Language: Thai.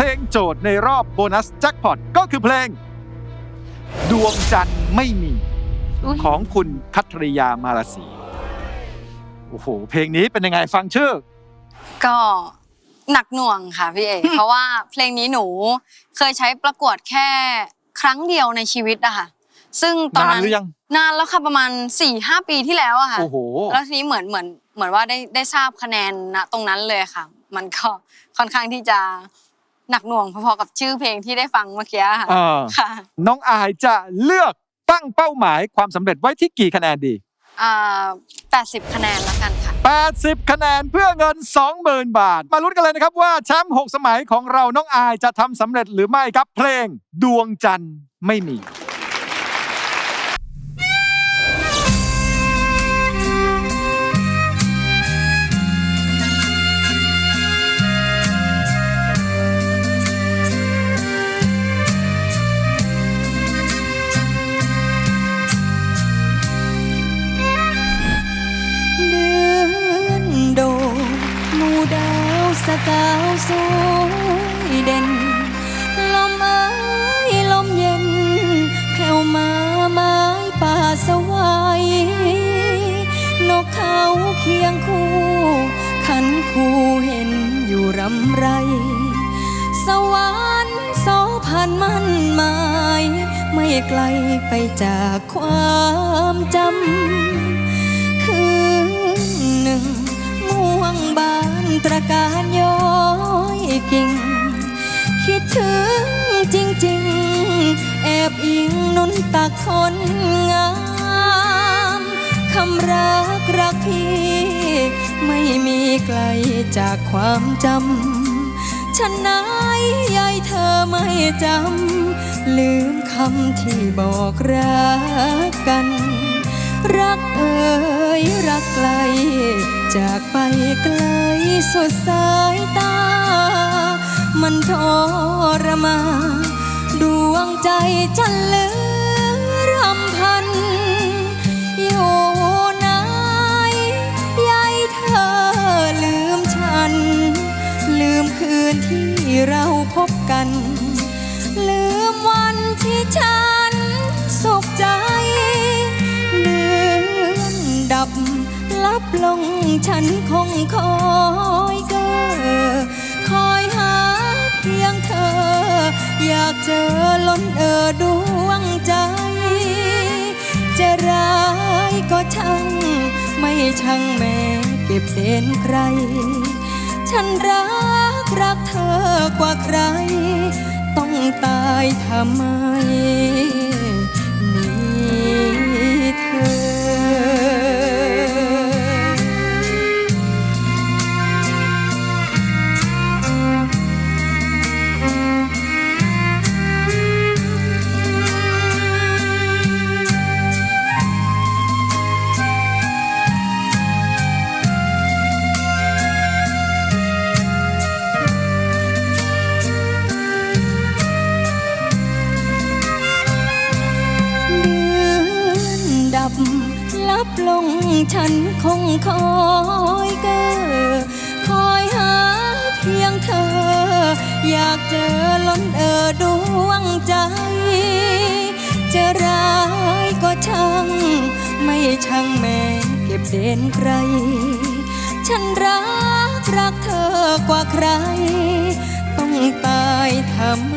ลงโจทย์ในรอบโบนัสแจ็คพอตก็คือเพลง ดวงจันทร์ไม่มี อุ๊ยของคุณคัทริยามาราศีโอ้โห เพลงนี้เป็นยังไงฟังชื่อ ก็หนักหน่วงค่ะพี่เอก เพราะว่าเพลงนี้หนูเคยใช้ประกวดแค่ครั้งเดียวในชีวิตอะค่ะ ซึ่งตอนนานนั้นหรือยัง นานแล้วค่ะประมาณ4ี่ห้าปีที่แล้วอะค่ะ โอ้โห แล้วทีนี้เหมือนเหมือนเหมือนว่าได้ได้ทราบคะแนนณตรงนั้นเลยค่ะ มันก็ค่อนข้างที่จะ หนักหน่วงพอๆกับชื่อเพลงที่ได้ฟังเมื่อกี้ค่ะเออค่ะน้องอายจะเลือกตั้งเป้าหมายความสำเร็จไว้ที่กี่คะแนนดี อ่าแปดสิบคะแนนแล้วกันค่ะ 80 คะแนนเพื่อเงิน 20,000 บาท มาลุ้นกันเลยนะครับว่าแชมป์6สมัยของเราน้องอายจะทำสำเร็จหรือไม่ครับเพลงดวงจันทร์ไม่มี เคียงคู่ ขันคู่เห็นอยู่รำไร สวรรค์โสพันมั่นหมาย ไม่ไกลไปจากความจำ คืนหนึ่งม่วงบานตระการย้อยกิ่ง คิดถึงจริง ๆ แอบอิงนุนตักคนงาม คำรักรักพี่ ไม่มีไกลจากความจำฉันนายยายเธอไม่จำ ลืมคำที่บอกรักกัน รักเอ่ยรักไกล จากไปไกลสุดสายตา มันทรมาดวงใจฉันเหลือรำพัน นที่เราพบกัน ลืมวันที่ฉันสุขใจ เดือนดับลับลงฉันคงคอยเกอคอยหาเพียงเธอ อยากเจอล้นเออดวงใจ จะร้ายก็ช่าง ไม่ช่างแม้เก็บเด่นใคร ฉันรัก รักเธอกว่าใคร ต้องตายทำไมมีเธอ บลงฉันคงคอยเกอคอยหาเพียงเธอ อยากเจอล้นเออดวงใจ จะร้ายก็ช่าง ไม่ช่างแม้เก็บเด่นใคร ฉันรักรักเธอกว่าใคร ต้องตายทำไม